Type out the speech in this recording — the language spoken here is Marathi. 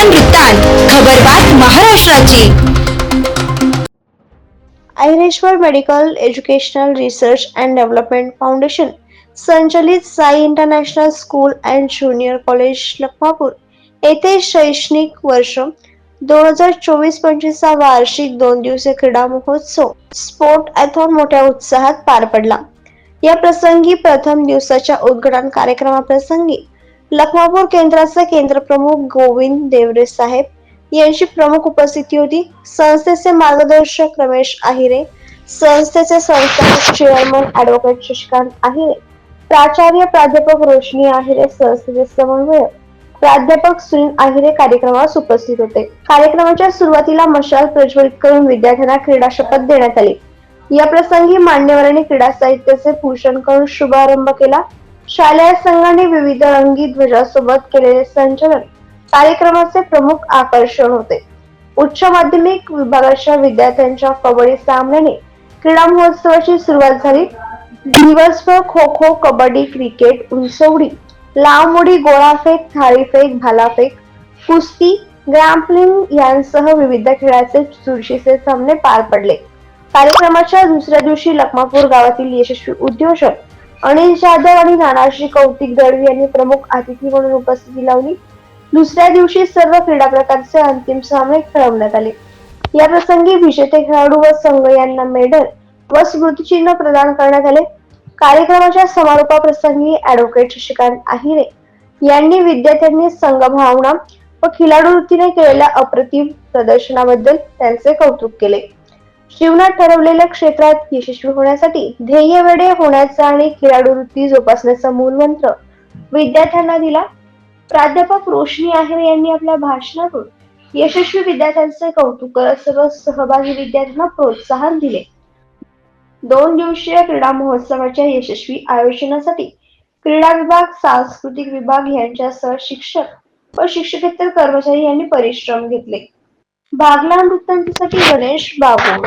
वृत्तांत महाराष्ट्राची. Aireshwar medical educational research and development foundation संचलित Sai international school and junior college Lakhmapur. येथे शैक्षणिक वर्ष दोन हजार चोवीस पंचवीसचा वार्षिक दोन दिवसीय क्रीडा महोत्सव स्पोर्ट ॲथॉन मोठ्या उत्साहात पार पडला. या प्रसंगी प्रथम दिवसाच्या उद्घाटन कार्यक्रमाप्रसंगी लखमापूर केंद्राचे केंद्रप्रमुख गोविंद देवरे साहेब यांची प्रमुख उपस्थिती होती. संस्थेचे मार्गदर्शक रमेश आहिरे संस्थेचे संस्थापक चेअरमन ऍडव्होकेट शशिकांत आहिरे प्राचार्य प्राध्यापक रोशनी आहिरे संस्थेचे समन्वयक प्राध्यापक सुनील आहिरे कार्यक्रमास उपस्थित होते. कार्यक्रमाच्या सुरुवातीला मशाल प्रज्वलित करून विद्यार्थ्यांना क्रीडा शपथ देण्यात आली. या प्रसंगी मान्यवरांनी क्रीडा साहित्याचे भूषण करून शुभारंभ केला. शालेय संघाने विविध रंगी ध्वजासोबत केलेले संचलन कार्यक्रमाचे प्रमुख आकर्षण होते. उच्च माध्यमिक विभागाच्या विद्यार्थ्यांच्या कबड्डी सामन्याने क्रीडा महोत्सवाची सुरुवात झाली. दिवसभर खो खो कबड्डी क्रिकेट उंचवडी लांब उडी गोळाफेक थाळीफेक भालाफेक कुस्ती ग्रॅम्पलिंग यांसह विविध खेळाचे चुरशीचे सामने पार पडले. कार्यक्रमाच्या दुसऱ्या दिवशी लखमापूर गावातील यशस्वी उद्योजक अनिल जाधव आणि नानाजी कौतिक दळवी यांनी प्रमुख अतिथी म्हणून उपस्थिती लावली. दुसऱ्या दिवशी सर्व क्रीडा प्रकारचे अंतिम सामने खेळवण्यात आले. या प्रसंगी विजेते खेळाडू व संघ यांना मेडल व स्मृतिचिन्ह प्रदान करण्यात आले. कार्यक्रमाच्या समारोपाप्रसंगी ऍडव्होकेट शशिकांत आहिरे यांनी विद्यार्थ्यांनी संघभावना व खिलाडू वृत्तीने केलेल्या अप्रतिम प्रदर्शनाबद्दल त्यांचे कौतुक केले. जीवनात ठरवलेल्या क्षेत्रात यशस्वी होण्यासाठी ध्येय वेडे होण्याचा आणि खेळाडू वृत्ती जोपासण्याचा मूलमंत्र विद्यार्थ्यांना दिला. प्राध्यापक रोशनी आहेर यांनी आपल्या भाषणातून यशस्वी विद्यार्थ्यांचे कौतुक करत सर्व सहभागी विद्यार्थ्यांना प्रोत्साहन दिले. दोन दिवसीय क्रीडा महोत्सवाच्या यशस्वी आयोजनासाठी क्रीडा विभाग सांस्कृतिक विभाग यांच्यासह शिक्षक व शिक्षकेतर कर्मचारी यांनी परिश्रम घेतले. बागला वृत्तांतासाठी गणेश बाबू